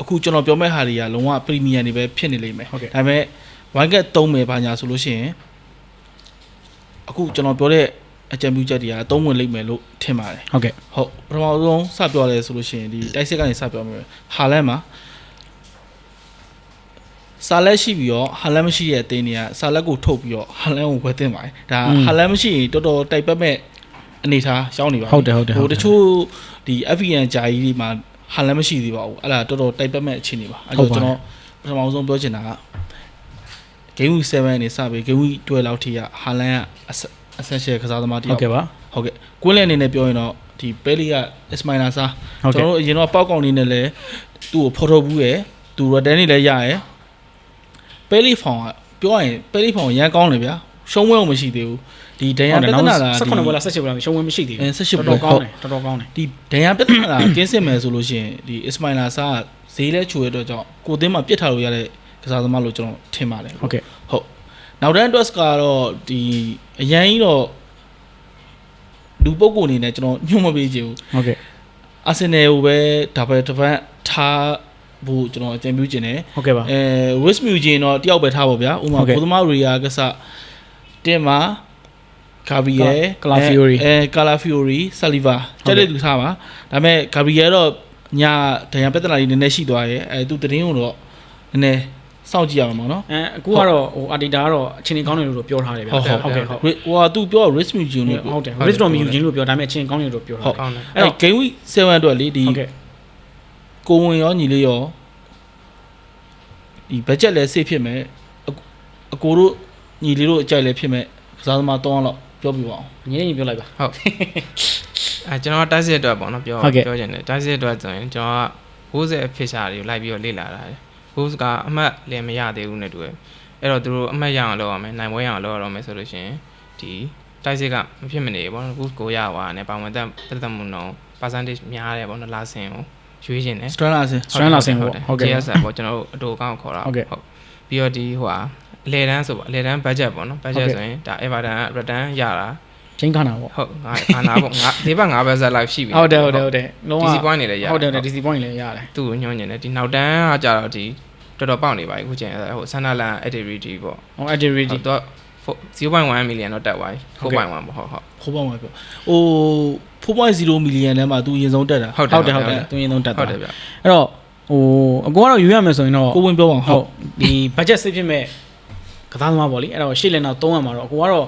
အခုကျွန်တော်ပြောမဲ့ဟာတွေကလုံးဝ premium တွေပဲဖြစ်နေလိမ့်မယ်
ဟုတ်ကဲ့
ဒါပေမဲ့ one get သုံးမယ်ဘာညာဆိုလို့ရှိရင်အခုကျွန်တော်ပြောတဲ့အကြံပြုချက်တွေကသုံးဝင်လိမ့်မယ်လို့ထင်ပါတယ်
ဟုတ်ကဲ့
ဟုတ်ပထမဆုံးစပြောရဲဆိုလို့ရှိရင်ဒီတိုက်စစ်ကနေစပြောမယ်ဟာလန်မှာဆာလက်ရှိပြီးတော့ဟာလန်မရှိတဲ့အသင်းတွေကဆာလက်ကိုထုတ်ပြီးတော့ဟာလန်ကိုဝယ်တင်ပါတယ်ဒါ
อืม
ဟာလန်မရှိရင်တော်တော်တိုက်ပတ်မဲ့ အနေထားရှောင်းနေပါပြီ
ဟုတ်တယ်ဟုတ်တယ်
ဟို
ဟုတ်တယ်
တချို့ဒီ FVN ဂျာကြီးတွေမှာဟာလန်မရှိသေးပါဘူးအဲ့ဒါတော်တော်တိုက်ပတ်မဲ့အခြေအနေပါအဲ့
ဟုတ်
တော့
ပါ
ကျွန်တော်ပထမဆုံးပြောချင်တာက Game Week 7နေစပြီး Game Week 12လောက်ထိကဟာလန်ကအဆက် essential ကစားသမားတစ်
ဟု
ယော
တ်
က်
ကဲ့ပါ
ဟုတ်ကဲ့ကွင်းလည်အနေနဲ့ပြောရင်တော့ဒီပဲလီက Ismaila စာ
ဟုတ်
ကျွန်
ကဲ့
တော်တို့အရင်တော့ပေါက်ကောင်လေးနဲ့လည်းသူ့ကိုဖော်ထုတ်ဘူးရယ်သူရတန်းနေလည်းရရယ်ပဲလီဖောင်ကပြောရင်ပဲလီဖောင်ရမ်းကောင်းတယ်ဗျာ ရှုံးဝဲအောင်မရှိသေးဘူးဒီဒဏ်ရာပြဿနာလား
18ဘောလား18ဘောလားရှုံးဝင်မရှိသေး
အဲ
ဘူး
18
တော်
ဘော
တော်ကောင်းတယ်တော်တော်ကောင်းတယ်
ဒီဒဏ်ရာပြဿနာကင်းစစ်မယ်ဆိုလို့ရှိရင်ဒီ Ismaila စာကဈေးလဲချူရတဲ့အတွက်ကြောင့်ကိုအသင်းမှာပြစ်ထားလို့ရတဲ့ကစားသမားလို့ကျွန်တော်ထင်ပါတယ်
ဟုတ်ကဲ့
ဟုတ်နောက်တန်းအတွက်ကတော့ဒီအရန်ကြီးတော့လူပုဂ္ဂိုလ်အနေနဲ့ကျွန်တော်ညှို့မပေးချင်ဘူး
ဟုတ်ကဲ့
အာဆင်နယ်ကိုပဲဒါပဲတစ်ပတ်ထားဖို့ကျွန်တော်အကြံပြုချင်တယ်
ဟုတ်ကဲ့ပါ
အဲ risk museum တော့တယောက်ပဲထားပါဗျာဥပမာ
ဟုတ်ကဲ့
ဘုသမာရီယာကစား တင်မှာဂါဘရီယယ်
Calafiori
အဲကာလာဖီယိုရီဆာလီဗာ
ဟုတ်
ကျ
ကဲ့
တဲ့သူထားပါဒါပေမဲ့ဂါဘရီယယ်တော့ညာဒဏ်ရာပြဿနာကြီးနည်းနည်းရှိသွားရဲ့အဲသူတည်င်းကိုတော့နည်းနည်းစောင့်ကြည့်ရအောင်ပါနော်
အဲအခုကတော့ဟိုအာဒီတာကတော့အချင်းကောင်းတယ်လို့ပြောထားတယ်ဗျာ
ဟုတ်ဟုတ်
ဟုတ်ကဲ့ဟုတ်
ဟိုဟာသူပြော risk museum လို့
ဟုတ်တယ် risk တော့မယူခြင်းလို့ပြောဒါပေမဲ့အချင်းကောင်းတယ်လို့ပြောထားတယ်
ကောင်းတယ်
အဲ့ game week 7အတွက်လေဒီ
ဟုတ်ကဲ့
ကိုဝင်ရောညီလေးရောဒီ budget လည်း safe ဖြစ်မယ်အကိုအကိုတို့ ညီလေးတို့အကြိုက်လည်းဖြစ်မယ်ကစားသမား3လောက်ပြောပြပါအောင်
ညီလေးညီပြောလိုက်ပါ
ဟုတ်အဲကျွန်တော်တိုက်စစ်အတွက်ပေါ့နော်ပြော
ဟုတ်ကဲ့
ပြောချင်တယ်တိုက်စစ်အတွက်ဆိုရင်ကျွန်တော်က60 official တွေကိုလိုက်ပြီးတော့လေ့လာတာတယ်60ကအမှတ်လည်းမရသေးဘူးနဲ့တူတယ်အဲ့တော့သူတို့အမှတ်ရအောင်လုပ်ရမယ်နိုင်ပွဲရအောင်လုပ်ရတော့မယ်ဆိုလို့ရှိရင်ဒီတိုက်စစ်ကမဖြစ်မနေပေါ့နော်60ကိုရပါနဲ့ပါဝင်သက်သက်သက်မှုနှုန်း percentage များတယ်ပေါ့နော်လာဆင်ကိုရွေးခြင်းတယ်
strand လာစင်
strand လာဆင်ပေါ့ဟုတ်ကဲ့
GS ပေါ့ကျွန်တော်တို့အတူအကောင့်ခေါ်တာ
ဟုတ်ကဲ့
ပြီးတော့ဒီဟိုဟာ အလေတန်းဆိုပေါ့အလေတန်း budget ပေါ့နော် budget
ဟုတ်ကဲ့
ဆိုရင်ဒါ Everton က return ရတာ
ချင်းခါနာပေါ့
ဟုတ်ငါငါနာပေါ့ငါဒီဘက်ငါဘက်ဆက်လိုက်ရှိပြီ
ဟုတ်တယ်ဟုတ်တယ်ဟုတ်တယ်လုံးဝ
DC point နေလည်းရ
ဟုတ်တယ်ဟုတ်တယ် DC point လည်းရတယ်
သူ့ကိုညွှန်နေတယ်ဒီနောက်တန်းကကြတော့ဒီတော်တော်ပေါက်နေပါပြီအခုကျရင်ဟိုဆန္ဒလန် activity ပေါ့
ဟို activity
တော့0.1 million တော့တက်သွားပြီ
ဟုတ်ကဲ့
4.1ပေါ့ဟုတ်ဟုတ်
ဖိုးပေါင်းပါပြောဟို4.0 million ထဲမှာသူအရင်ဆုံးတက်တာ
ဟုတ်
ဟုတ်တယ်ဟုတ်တယ်သူရင်သုံးတက်
ဟုတ်
သွား
တယ်ဗျ
အဲ့တော့ဟိုအကူကတော့ယူရမယ်ဆိုရင်တော့
ကိုဝင်ပြောပါအောင်
ဟု
ဟုတ်တ်
ဒီ budget စစ်ဖြစ်မဲ့ ကစားသမားပေါ့လေအဲ့တော့ရှေ့လည်းတော့သုံးရမှာတော့အကူကတော့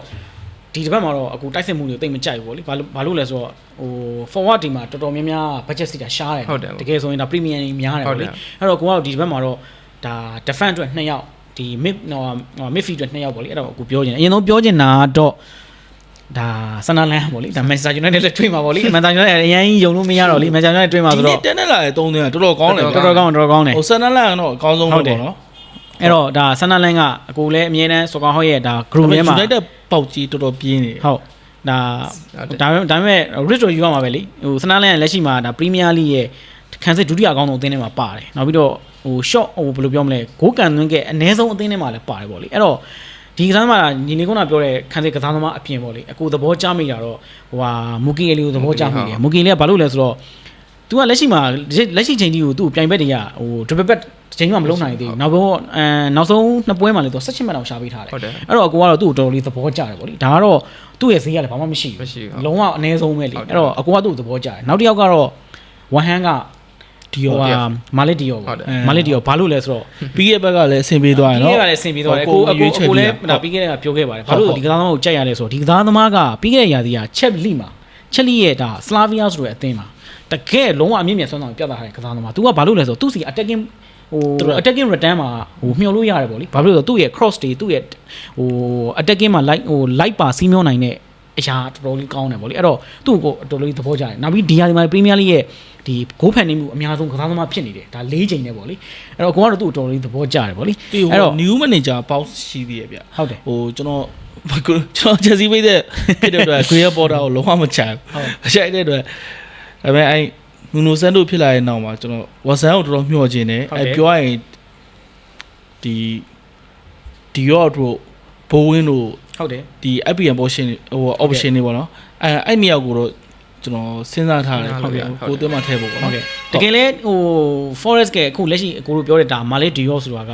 ဒီတစ်ပတ်မှာတော့အကူတိုက်စစ်မှုတွေတိတ်မကြိုက်ဘူးပေါ့လေဘာလို့ဘာလို့လဲဆိုတော့ဟို forward ဒီမှာတော်တော်များများ budget စစ်တာရှားတယ်
ဟုတ်တယ်
တကယ်ဆိုရင်ဒါ premium ကြီးများတယ်
ဟု
ပေါ့
တ်တ
လေ
ယ်
အဲ့တော့အကူကတော့ဒီတစ်ပတ်မှာတော့ဒါ defense အတွက်2ယောက်ဒီ mid နော် midfield အတွက်2ယောက်ပေါ့လေအဲ့တော့အကူပြောချင်တယ်အရင်ဆုံးပြောချင်တာတော့ဒါဆန္ဒလန်ပေါ့လေဒါ Manchester United နဲ့တွေ့မှာပေါ့လေ Manchester United အရင်ယုံလို့မရတော့လေ Manchester United တွေ့မှာ
ဒီ
ဆို
နေ့
တော့
တက်နေလာတဲ့3သင်းကတော်တော်ကောင်းတယ်
တော်တော်ကောင်းတော်တော်ကောင်းတယ်
ဟိုဆန်နလန်ကတော့အကောင်းဆုံး
ဟု
ပဲ
တ်တယ်
ပေါ့နော်
အဲ့တော့ဒါဆန္ဒလန်ကအကိုလည်းအမြဲတမ်းစော်ကောင်ဟော့ရဲ့ဒါ group ထဲမှာ
United ပေါက်ကြီးတော်တော်ပြင်းနေတယ်
ဟုတ်ဒါ
ဟုတ်တယ်
ဒါပေမဲ့ဒါပေမဲ့ risk တော့ယူရမှာပဲလေဟိုဆန္ဒလန်ကလက်ရှိမှာဒါ Premier League ရဲ့ခန်းစစ်ဒုတိယအကောင်းဆုံးအသင်းထဲမှာပါတယ်နောက်ပြီးတော့ဟို short ဟိုဘယ်လိုပြောမလဲဂိုးကန်သွင်းခဲ့အနည်းဆုံးအသင်းထဲမှာလည်းပါတယ်ပေါ့လေအဲ့တော့ဒီကစားသမားကညီလေးကုန်းကပြောတဲ့ခန်းစစ်ကစားသမားအပြင်ပေါ့လေအကိုသဘောကျမိတာတော့ဟိုဟာမူကီအလီကိုသဘောကျမိတယ်မူကီအလီကဘာလို့လဲဆိုတော့ तू ကလက်ရှိမှာလက်ရှိချိန်ကြီးကိုသူ့ကိုပြိုင်ဘက်တွေကဟို triple back ချိန်မှမလုံးနိုင်သေးဘူးနောက်ဆုံးအဲနောက်ဆုံးနှစ်ပွဲမှာလည်းသူ16မှတ်အောင်ရှာပေးထားတယ်
ဟုတ်တယ်
အဲ့တော့အကိုကတော့သူ့ကိုတော်တော်လေးသဘောကျတယ်ဗောလေဒါကတော့သူ့ရဲ့ဈေးကလည်းဘာမှမရှိဘူး
မရှိဘူး
လုံးဝအနည်းဆုံးပဲလေ
ဟုတ်တယ်
အဲ့တော့အကိုကသူ့ကိုသဘောကျတယ်နောက်တစ်ယောက်ကတော့ဝဟန်က
ဒီရော
ဟိုဟာမာလက်ဒီယော
ဟုတ်တယ်
မာလက်ဒီယောဘာလို့လဲဆိုတော့
ပြီးရဲ့ဘက်ကလည်းအဆင်ပြေသွားတယ်
ပြီး
နော်
ခဲ့ကလည်းဆင်ပြီးသွားတယ်
ဟို
ကိုအ
ကို
ကို
ရွေးချယ်
အကိုလည်း
ပြီးတာ
ဒါပြီးခဲ့တဲ့ကပြောခဲ့ပါတယ်
ဟုတ်
ဘာလို့
ဟုတ်
ဒီကစားသမားကိုကြိုက်ရလဲဆိုတော့ဒီကစားသမားကပြီးခဲ့တဲ့ရာသီကချက်လိမှာချက်လိရဲ့ဒါစလာဗီးယာဆိုတဲ့အသင်းမှာတကယ်လုံးဝအမြင့်မြတ်ဆုံးဆောင်ပြသထားတဲ့ကစားသမား तू ကဘာလို့လဲဆိုတော့သူစီ attacking ဟို
Threat
attacking return မှာဟိုမျှော်လို့ရတယ်ဗောလေဘာလို့လဲဆိုတော့သူ့ရဲ့ cross တွေသူ့ရဲ့ဟို attacking မှာ light ဟို light ပါစီးမျောနိုင်တဲ့အရာတော်တော်လေးကောင်းတယ်ဗောလေအဲ့တော့သူ့ကိုအတော်လေးသဘောကျတယ်နောက်ပြီးဒီရာဒီမှာ Premier League ရဲ့ဒီဂိုးဖန်နေမှုအများဆုံးကစားသမားဖြစ်နေတယ်ဒါ၄ချိန်နဲ့ဗောလေအဲ့တော့ကိုကတော့သူ့ကိုတော်တော်လေးသဘောကျတယ်ဗောလေ
ပြီးဟို
အဲ့တော့
new manager ပေါက်ရှိသေးရဲ့ဗျ
ဟုတ်တယ်
ဟိုကျွန်တော်ကျွန်တော်ချက်စီပိတ်တဲ့ဖြစ်တဲ့အတွက် Grey Porter ကိုလုံးဝမချမ်း
ဟုတ်
ဘူးချိုက်တဲ့အတွက်ဒါပေမဲ့အဲ နူနိုဆန်တို့ဖြစ်လာတဲ့နောက်မှာကျွန်တော်ဝါဆန်ကိုတော်တော်မျှော်ခြင်းတယ်
ဟုတ်
အဲ
တယ်
ပြောရရင်ဒီဒီရော့တို့ဘိုးဝင်းတို့
ဟုတ်တယ်
ဒီ FPM option ဟို option တွေပေါ့နော်အဲအဲ့နှစ်ယောက်ကိုတော့ကျွန်တော်စဉ်းစားထားတယ်
ဟုတ်ကဲ့
ကိုယ်သွင်းမှထည့်ဖို့ပေါ့
ဟုတ်
နော်
ကဲ့တကယ်လဲဟို forest ကအခုလက်ရှိအကိုတို့ပြောတဲ့ဒါမာလေးဒီယောဆိုတာက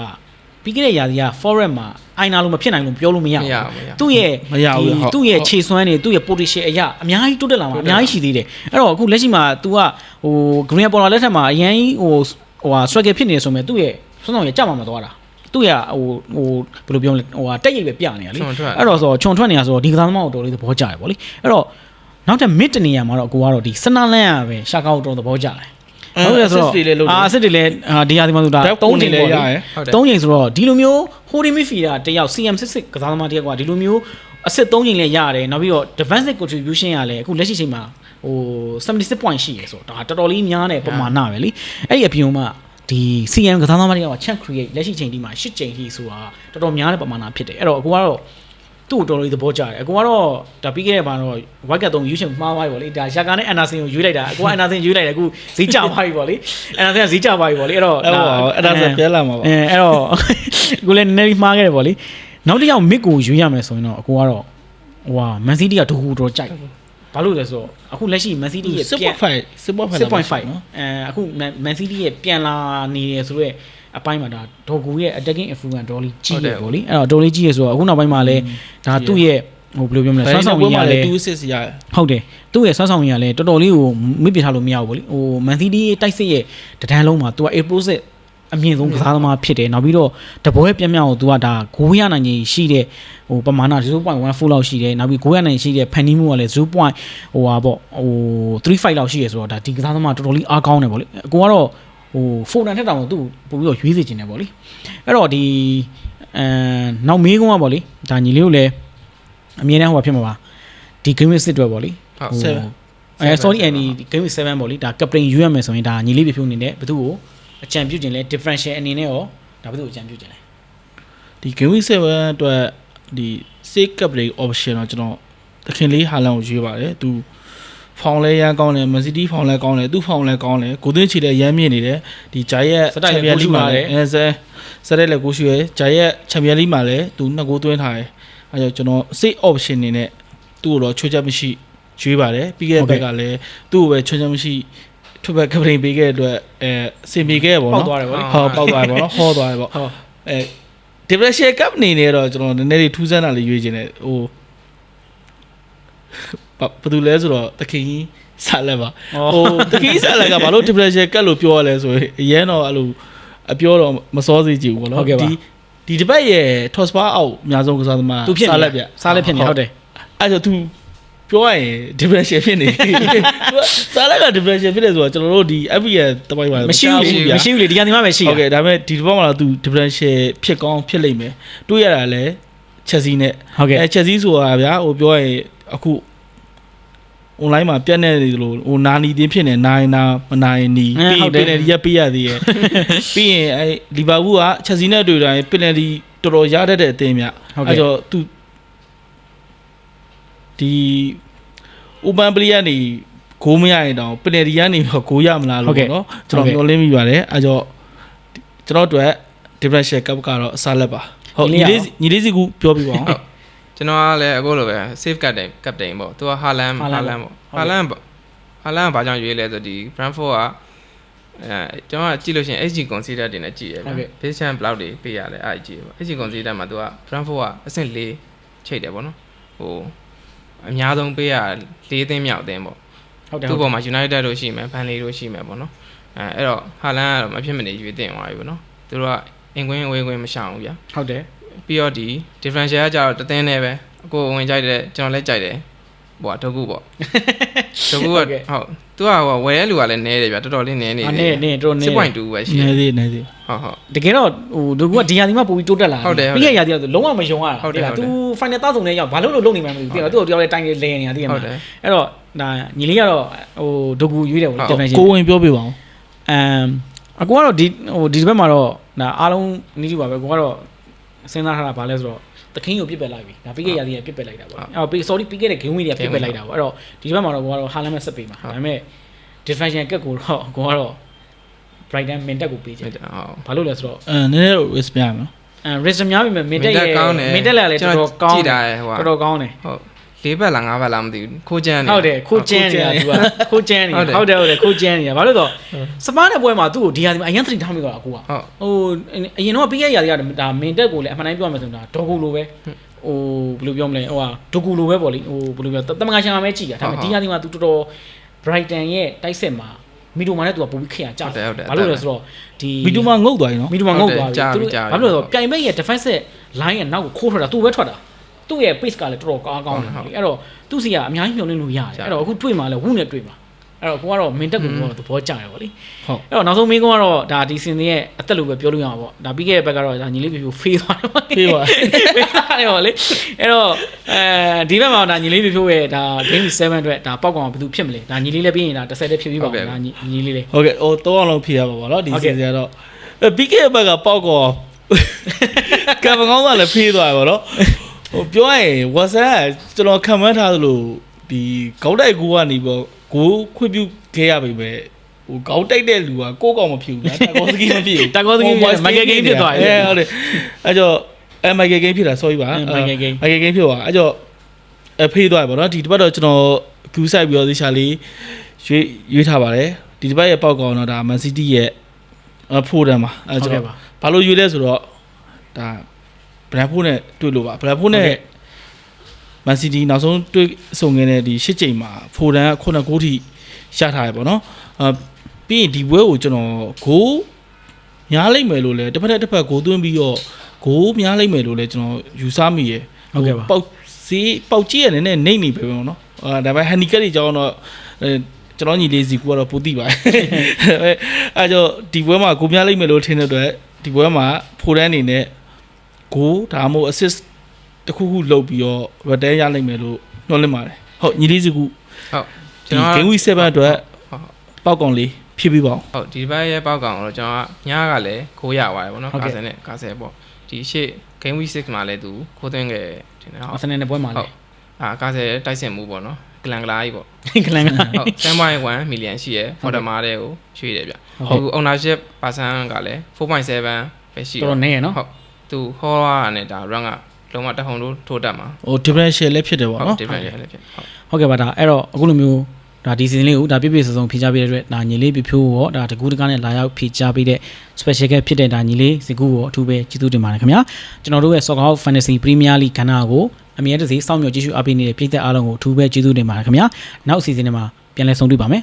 ပြီးခဲ့တဲ့ရာသီက forest မှာအိုင်နာလို့မဖြစ်နိုင်လို့ပြောလို့မရ
မ
ဘူး
ရဘူးမရဘူး
သူ့ရဲ့
မရဘူး
ဒီ
ဟုတ်
သူ့ရဲ့
ဟုတ်
ခြေစွမ်းတွေသူ့ရဲ့ potential အရာအများကြီးတိုးတက်လာမှာ
တိုး
အ
တက်လာ
များကြီးရှိသေးတယ်အဲ့တော့အခုလက်ရှိမှာ तू ကဟို green border လက်ထက်မှာအရင်ဟိုဟိုဟာ struggle ဖြစ်နေဆိုမဲ့သူ့ရဲ့စွမ်းဆောင်ရကြမှာမသွားတာသူ့ရဲ့ဟိုဟိုဘယ်လိုပြောမလဲဟိုဟာတက်ရိပ်ပဲပြနေရလေ
ခြုံထွက်
အဲ့တော့ဆိုတော့ခြုံထွက်နေတာဆိုတော့ဒီကစားသမားကိုတော်တော်လေးသဘောကျတယ်ဗောလေအဲ့တော့နောက်ထပ် mid တနေရာမှာတော့ကိုကတော့ဒီစနလန်ရပဲရှာကောက်တော်သဘောကျတယ်
ဟုတ်တယ်ဆိုတော့တွေလည်းလုပ်တယ်
အာအစ်စ်တွေလည်းအာဒီဟာဒီမှာဆိုတာ
ဓာတ်ပုံ
3
တွေ
ချိန်
လည်း
ပေါ့
ရ
လေ
ရယ်
ဟုတ်တယ်
3ချိန်ဆိုတော့ဒီလိုမျိုး holding midfielder တယောက် CM66 ကစားသမားတယောက်ကဒီလိုမျိုးအစ်စ်3ချိန်လည်းရတယ်နောက်ပြီးတော့ defensive contribution ကလည်းအခုလက်ရှိချိန်မှာဟို76 point ရှိရဆိုတော့ဒါတော်တော်လေးများတယ်ပမာဏပဲလေအဲ့ဒီအပြင်မှာဒီ CM ကစားသမားတယောက်က chance create လက်ရှိချိန်ဒီမှာ8ချိန်ထိဆိုတာတော်တော်များတဲ့ပမာဏဖြစ်တယ်အဲ့တော့အခုကတော့ သူ့ကိုတော်တော်လေးသဘောကျတယ်အကူကတော့ဒါပြီးခဲ့တဲ့ဘာတော့ white card 3 usage မှားသွားပြီဗောလေဒါရှာကာနဲ့ Anderson ကိုရွေးလိုက်တာအကူက Anderson ရွေးလိုက်တယ်အခုဈေးကျသွားပြီဗောလေ Anderson ကဈေးကျသွားပြီဗောလေအဲ့တော့
အဲ့တော့အဲ့ဒါဆိုပြန်လာမှာပါ
အဲအဲ့တော့အခုလည်းနည်းနည်းလေးမှားခဲ့တယ်ဗောလေနောက်တစ်ယောက်မစ်ကိုရွေးရမယ်ဆိုရင်တော့အကူကတော့ဟိုဟာ Man City ကဒူဟူတော့ကြိုက်ဘာလို့လဲဆိုတော့အခုလက်ရှိ Man City ရဲ့ပြန်
6.5 6.5
6.5နော်အဲအခု Man- Man City ရဲ့ပြန်လာနေတယ်ဆိုတော့ အပိုင်းမှာဒါဒေါ်ဂူရဲ့ attacking influence ဒေါ်လေးကြီးရယ်ဗောလေအဲ့တော့ဒေါ်လေးကြီးရယ်ဆိုတော့အခုနောက်ပိုင်းမှာလည်းဒါသူ့ရဲ့ဟိုဘယ်လိုပြောမလဲဆွမ်းဆောင်ရည်ရလဲ
2 assist ရတယ်
ဟုတ်တယ်သူ့ရဲ့ဆွမ်းဆောင်ရည်ကလည်းတော်တော်လေးကိုမိပြထားလို့မရဘူးဗောလေဟို Man City တိုက်စစ်ရဲ့တဒန်းလုံးမှာသူက A process အမြင့်ဆုံးကစားသမားဖြစ်တယ်နောက်ပြီးတော့တပွဲပြတ်မြောက်ကိုသူကဒါဂိုးရနိုင်ကြီးရှိတဲ့ဟိုပမာဏ0.14လောက်ရှိတယ်နောက်ပြီးဂိုးရနိုင်ရှိတဲ့ဖန်နီးမှုကလည်း 0. ဟိုဟာပေါ့ဟို35လောက်ရှိရဆိုတော့ဒါဒီကစားသမားတော်တော်လေးအားကောင်းတယ်ဗောလေအကိုကတော့ ဟိုဖိုနန်ထက်တောင်သူ့ပို့ပြီးတော့ရွေးစေချင်တယ်ဗောလေအဲ့တော့ဒီအဲနောက်မေးကုန်းကဗောလေဒါညီလေးကိုလည်းအမြင်နဲ့ဟိုဖြစ်မှာပါဒီ game စစ်တွေဗောလေ
ဟုတ်
ဟို
Seven
အဲ sorry အန်ဒီ game 7ပေါ့လေဒါ captain ယူရမယ်ဆိုရင်ဒါညီလေးပြဖြူအနေနဲ့ဘသူ့ကိုအကြံပြုခြင်းလဲ differential အနေနဲ့ရောဒါဘသူ့ကိုအကြံပြုခြင်းလဲ
ဒီ game week 7အတွက်ဒီ save cap တွေ option တော့ကျွန်တော်တခင်လေးဟာလန်ကိုရွေးပါတယ်သူ ဖောင်လဲရမ်းကောင်းတယ်မန်စီးတီးဖောင်လဲကောင်းတယ်သူ့ဖောင်လဲကောင်းတယ်ကိုသိန်းချီလည်းရမ်းမြင့်နေတယ်ဒီဂျာရဲ့ချန်ပီယံလိမှာလည်းအဲဆဲဆဲတဲ့လည်းကိုရှိရယ်ဂျာရဲ့ချန်ပီယံလိမှာလည်းသူနှစ်ကိုသွင်းထားတယ်အဲကြောင့်ကျွန်တော် save option နေနဲ့သူ့ကိုတော့ချွတ်ချက်မရှိရွေးပါတယ်ပြီးခဲ့တဲ့ဘက်ကလည်းသူ့ကိုပဲချွတ်ချက်မရှိထွက်ဘက်ကပရင်ပေးခဲ့တဲ့အတွက်အဲစင်ပြေခဲ့ရပါ
ပေါက်
တော့
သွားတယ်ဗောလေ
ဟောပေါက်သွားတယ်ပေါ့နော်ဟောသွားတယ်ပေါ့
ဟုတ်
အဲ differential cup အနေနဲ့တော့ကျွန်တော်နည်းနည်းလေးထူးဆန်းတာလေးရွေးချင်တယ်ဟို ဘာဘာလို့လဲဆိုတော့တခင်ကြီးဆက်လက်ပါဟိုတကယ်ဆက်လက်ကဘာလို့ differential ကတ်လို့ပြောရလဲဆိုရင်အရင်တော့အဲ့လိုအပြောတော့မစောစီကြည့်ဘူးဗော
ဟုတ်
နော်
ကဲ့ပါ
ဒီဒီတစ်ပတ်ရဲ့ top spa အောက်အများဆုံးကစားသမား
သူဖြစ်နေ
ဆက်လက်ပြ
စားလက်ဖြစ်နေဟုတ်တယ်
အဲ့တော့ तू ပြောရရင် differential ဖြစ်နေသူကစားလက်က differential ဖြစ်နေဆိုတော့ကျွန်တော်တို့ဒီ FB ရဲ့တပိုက်ပါ
မရှိဘူးလေမရှိဘူးလေဒီကနေ့မှပဲရှိ
ဟုတ်
တာ
ကဲ့ဒါပေမဲ့ဒီတစ်ပတ်မှာတော့ तू differential ဖြစ်ကောင်းဖြစ်လိမ့်မယ်တွေးရတာလဲ Chelsea နဲ့
ဟုတ်ကဲ့
အဲ Chelsea ဆိုတာဗျာဟိုပြောရရင်အခု online မှာပြတ်နေတယ်လို့ဟိုနာနီတင်းဖြစ်နေနိုင်နာမနိုင်နီ
အဲ
ပြီး
ဟု
ရင်
တ်တယ်
ပင်နယ်တီရက်ပေးရသေးရဲ့ပြီးရင်အဲလီဗာပူးကချက်စီနဲ့တွေ့တိုင်းပင်နယ်တီတော်တော်ရတတ်တဲ့အသင်းမြ
ဟုတ်ကဲ့
အဲတော့သူဒီဥပန်ပလီကနေဂိုးမရရင်တောင်ပင်နယ်တီကနေတော့ဂိုးရမလား
ဟုတ်
လို့
ကဲ့
ပေါ့နော်ကျွန်တော်
ဟုတ်ကဲ့
မျှော်လင့်မိပါတယ်အဲတော့ကျွန်တော်တို့ differential cup ကတော့အစားလက်ပါဟုတ်
ဒီ
ညီ
နေ့
လေးစီညီလေးစီကူပြောပြပါအောင်
ကျွန်တော်ကလည်းအခုလိုပဲ save captain captain ပေါ့သူကဟာလန်
ဟာ
ဟာ
လ
လ
န်
န်
ပေါ့
ပေါ့ဟာလန်ပေါ့ဟာလန်ကဘာကြောင့်ရွေးလဲဆိုဒီ Brentford ကအဲကျွန်တော်ကကြည့်လို့ရှိရင် SG consider တင်နဲ့ကြည့်ရ
ဟုတ်
ဗျ
ကဲ့
base champ block တွေပေးရတယ်အဲ့ကြည့်ရပါ SG consider မှာသူက Brentford ကအဆင့်၄ချိတ်တယ်ပေါ့နော်ဟိုအများဆုံးပေးရ၄သိန်းမြောက်အသင်းပေါ့
ဟုတ်တယ်
သူ့
ဟုတ်တယ်
ပေါ်မှာ United တို့ရှိမယ် Burnley တို့ရှိမယ်ပေါ့နော်အဲအဲ့တော့ဟာလန်ကတော့မဖြစ်မနေရွေးတင်သွားပြီပေါ့နော်သူတို့ကအင်ကွင်းအဝေးကွင်းမရှောင်ဘူးဗျာ
ဟုတ်တယ်
ပြီးတော့ဒီ differential ကကြတော့တသင်းနဲ့ပဲအကိုဝင်ကြိုက်တယ်ကျွန်တော်လည်းကြိုက်တယ်ဟိုကဒုက္ခုပေါ့ဒုက္ခုကဟုတ်သူကဟိုဝယ်တဲ့လူကလည်းနဲတယ်ဗျာတော်တော်လေးနဲနေ
အနေနဲ့တော်နေ
6.2ပဲရှိတ
နေ
ယ်
သေးနေသေး
ဟုတ်ဟုတ်
တကယ်တော့ဟိုတို့ကဒီဟာဒီမှာပို့ပြီးတိုးတက်လာ
ဟုတ်တယ်ဟုတ်တယ်
ပြီးရရာဒီတော့လုံးဝမယုံရတာ
ဟုတ်တယ်
လား
ဟုတ်တယ်
သူ final သားဆုံးနဲ့ရောက်ဘာလို့လို့လုံနေမှန်းမသိဘူးသိလားသူ့ကိုတယောက်လေးတိုင်းလေးလဲနေတာသိရမ
ဟုတ်
လား
တယ်
အဲ့တော့ဒါညီလေးကတော့ဟိုဒုကူရွေးတယ်ဗော
ဟုတ်
definition
ကိုဝင်ပြောပြပါအောင်
အမ်အကူကတော့ဒီဟိုဒီတစ်ဘက်မှာတော့ဒါအားလုံးနီးတူပါပဲကိုကတော့ စဉ်းစားထားတာဘာလဲဆိုတော့တခင်းကိုပြစ်ပယ်လိုက်ပြီဒါပြီးခဲ့ရသည်ကပြစ်ပယ်လိုက်တာပေါ့အဲ့တော့ပြီး sorry ပြီးခဲ့တဲ့ game week တွေကပြစ်ပယ်လိုက်တာပေါ့အဲ့တော့ဒီတစ်ဘက်မှာတော့ကိုကတော့ဟာလန်မဲ့ဆက်ပေးမှာဒါပေမဲ့ differential ကက်ကိုတော့ကိုကတော့ Brighton မင်တက်ကိုပေးချင်
ဟုတ်
တယ်
တယ်ဟုတ်
ဘာလို့လဲဆိုတော့
အဲနည်းနည်းတော့ risk ပြရမယ်နော်
အဲ risk များပြီမဲ့မင်တက်ရဲ့
ကောင်းတယ်
မင်တက်လည်းလည်းတော်တော်ကောင်း
ကြည့်တာရဲ့ဟိုက
တော်တော်ကောင်းတယ်
ဟုတ် ၄ဘက်လား၅ဘက်လားမသိဘူးခိုးချမ်းနေ
ဟုတ်တယ်ခိုးကျန်းနေတာသူကခိုးကျန်းနေတာ
ဟု
ဟုတ်
တ်တယ်
တယ်ဟုတ်တယ်ခိုးကျန်းနေတာဘာလို့လဲဆိုတော့စပါးတဲ့ပွဲမှာသူ့ကိုဒီဟာဒီမှာအရင်သတိထားမိတော့အကူက
ဟုတ်
ဟိုအရင်တော့ပြီးခဲ့ရရာတွေကဒါမင်တက်ကိုလည်းအမှန်တိုင်းပြောရမယ်ဆိုရင်ဒါဒေါ်ကူလိုပဲဟိုဘယ်လိုပြောမလဲဟိုဟာဒိုကူလိုပဲပေါ့လေဟိုဘယ်လိုပြောတမန်ကချန်မှာပဲကြည်တာဒါပေမဲ့ဒီဟာဒီမှာသူတော်တော် Brighton ရဲ့တိုက်စစ်မှာမီတိုမာနဲ့သူကပိုပြီးခရကြ
ဟုတ်တယ်ဟုတ်တယ်
ဘာလို့လဲဆိုတော့ဒီ
မီတူမငုတ်သွားပြီနော်
မီတိုမာငုတ်သွားပြီ
ကြာပြီ
သူတို့
ကြာပြီ
ဘာလို့လဲဆိုတော့ပြိုင်ဘက်ရဲ့ defense line ရဲ့နောက်ကိုခိုးထွက်တာသူပဲထွက်တာ သူ့ရဲ့ pace ကလည်းတော်တော်ကောင်းကောင်းတယ်လေအဲ့တော့သူ့စီကအများကြီးမျှော်လင့်လို့ရတယ်အဲ့တော့အခုတွေ့မှလည်းဝုနဲ့တွေ့မှာအဲ့တော့ကိုကတော့မင်တက်ကိုကတော့သဘောကျရပါလေ
ဟုတ်
အဲ့တော့နောက်ဆုံးမင်းကတော့ဒါဒီစင်ရဲ့အသက်လို့ပဲပြောလို့ရမှာပေါ့ဒါပြီးခဲ့တဲ့ဘက်ကတော့ဒါညီလေးပြပြဖေးသွားတယ်ပေါ့
ဖေးသွား
ဖေးသွားတယ်ပေါ့လေအဲ့တော့အဲဒီဘက်မှာဒါညီလေးပြပြရဲ့ဒါ game 7အတွက်ဒါပောက်ကောင်ကဘယ်သူဖြစ်မလဲဒါညီလေးလည်းပြီးရင်ဒါ10လည်းဖြစ်ပြီးပါမယ်ဒါညီညီလေးလေး
ဟုတ်ကဲ့ဟိုတော့အောင်လုံးဖြေရပါပါတော့ဒီ
ဟုတ်
စီ
ကဲ့
စဉ်ကတော့အဲပြီးခဲ့တဲ့ဘက်ကပေါက်ကောကံမကောင်းတာလည်းဖေးသွားတယ်ဗောနော် ဟိုပြောရရင် WhatsApp ကကျွန်တော်ခံမှန်းထားသလိုဒီကောက်တိုက်ကူကနေပေါ့ကိုခွင့်ပြုခဲ့ရပြီပဲဟိုကောက်တိုက်တဲ့လူကကိုယ့်ကောင်မဖြစ်ဘူးလားတာကောစကီမဖြစ်ဘူး
တာကောစကီမဖြစ်ဘူး Michael Caine ဖြစ်သွားတယ်
အဲဟုတ်တယ်အဲကြောအဲမိုက်ကယ်ဂိမ်းဖြစ်တာ sorry ပါ
အဲ Michael Caine
မိုက်ကယ်ဂိမ်းဖြစ်သွားအဲကြောအဖေးသွားပြီဗောနော်ဒီတစ်ပတ်တော့ကျွန်တော်ကူးဆိုင်ပြီးတော့ဒီချာလေးရွေးရွေးထားပါတယ်ဒီတစ်ပတ်ရဲ့ပေါက်ကောင်တော့ဒါ Man City ရဲ့အဖိုးတန်းပါအဲ
ဟုတ်
ကျွန်
ကဲ့
တော်
ပါ
ဘာလို့ရွေးလဲဆိုတော့ဒါ ဘရန်ဖိုးနဲ့တွေ့လို့ပါဘရန်ဖိုးနဲ့
ဟုတ်ကဲ့
မန်စီးတီးနောက်ဆုံးတွေ့ဆုံခဲ့တဲ့ဒီ၈ချိန်မှာဖိုဒန်က9ဂိုးထိရထားရပေါ့နော်အာပြီးရင်ဒီပွဲကိုကျွန်တော်ဂိုးများလိုက်မယ်လို့လဲတစ်ဖက်တစ်ဖက်ဂိုးသွင်းပြီးတော့ဂိုးများလိုက်မယ်လို့လဲကျွန်တော်ယူဆမိရယ်
ဟုတ်ကဲ့ပါ
ပေါက်စီပေါက်ကြီးရနေနဲ့နေနေပဲပေါ့နော်အာဒါပေမဲ့ဟန်နီကက်တွေကြောင်းတော့အဲကျွန်တော်ညီလေးစီကတော့ပူတိပါတယ်အဲအဲကြောင့်ဒီပွဲမှာဂိုးများလိုက်မယ်လို့ထင်တဲ့အတွက်ဒီပွဲမှာဖိုဒန်အနေနဲ့ ဂိုးဒါမှမဟုတ် assist တစ်ခုခုလုပ်ပြီးတော့ return ရနိုင်မယ်လို့ညွှန်လင့်ပါတယ်ဟုတ်ညီလေးစီကူ
ဟုတ်
ဒီ game week 7အတွက်
ဟုတ်
ပေါက်ကောင်လေးဖြည့်ပြီးပါအောင်
ဟုတ်ဒီဘက်ရဲ့ပေါက်ကောင်တော့ကျွန်တော်ကညကလည်းခိုးရပါတယ်ဗောနော်
ဟုတ်ကဲ့
ကာဆယ်နဲ့ကာဆယ်ပေါ့ဒီရှေ့ game week 6မှာလည်းသူခိုးသွင်းခဲ့တယ်ထင်တယ်
အ
ဟုတ်
စနေနဲ့ပွဲမှာ
ဟု
လေ
တ်အာကာဆယ်တိုက်စင်မှုပေါ့နော်ဂလန်ဂလာကြီးပေါ့
ကလန်က
ဟုတ်10.1 million ရှိရယ်
ဟုတ်
ဖော်
ကဲ့
ဒမာတဲ့ကိုရွှေ့တယ်ဗျ
ဟုတ်
ဟို ownership percent ကလည်း4.7ပဲရှိ
တော်တော်နေရနော်
ဟုတ် သူဟောရတာနဲ့ဒါ rank ကလုံးဝတဟုန်လို့ထိုးတက်မှာ
ဟို differential လည်းဖြစ်တယ်ပေါ့
ဟုတ်
နော်
different ရလည်းဖြစ်ဟုတ်
ဟုတ်ကဲ့ပါဒါအဲ့တော့အခုလိုမျိုးဒါဒီ season လေးကိုဒါပြည့်ပြည့်စုံစုံဖြေချပေးတဲ့အတွက်ဒါညီလေးပြဖြိုးရောဒါတကူတကားနဲ့လာရောက်ဖြေချပေးတဲ့ special guest ဖြစ်တဲ့ဒါညီလေးစကူကိုအထူးပဲကျေးဇူးတင်ပါတယ်ခင်ဗျာကျွန်တော်တို့ရဲ့ Soccer House Fantasy Premier League ကဏ္ဍကိုအမြဲတစေစောင့်မျှော်ကြည့်ရှုအားပေးနေတဲ့ပြည်သက်အားလုံးကိုအထူးပဲကျေးဇူးတင်ပါတယ်ခင်ဗျာနောက် season ထဲမှာပြန်လည်ဆုံတွေ့ပါမယ်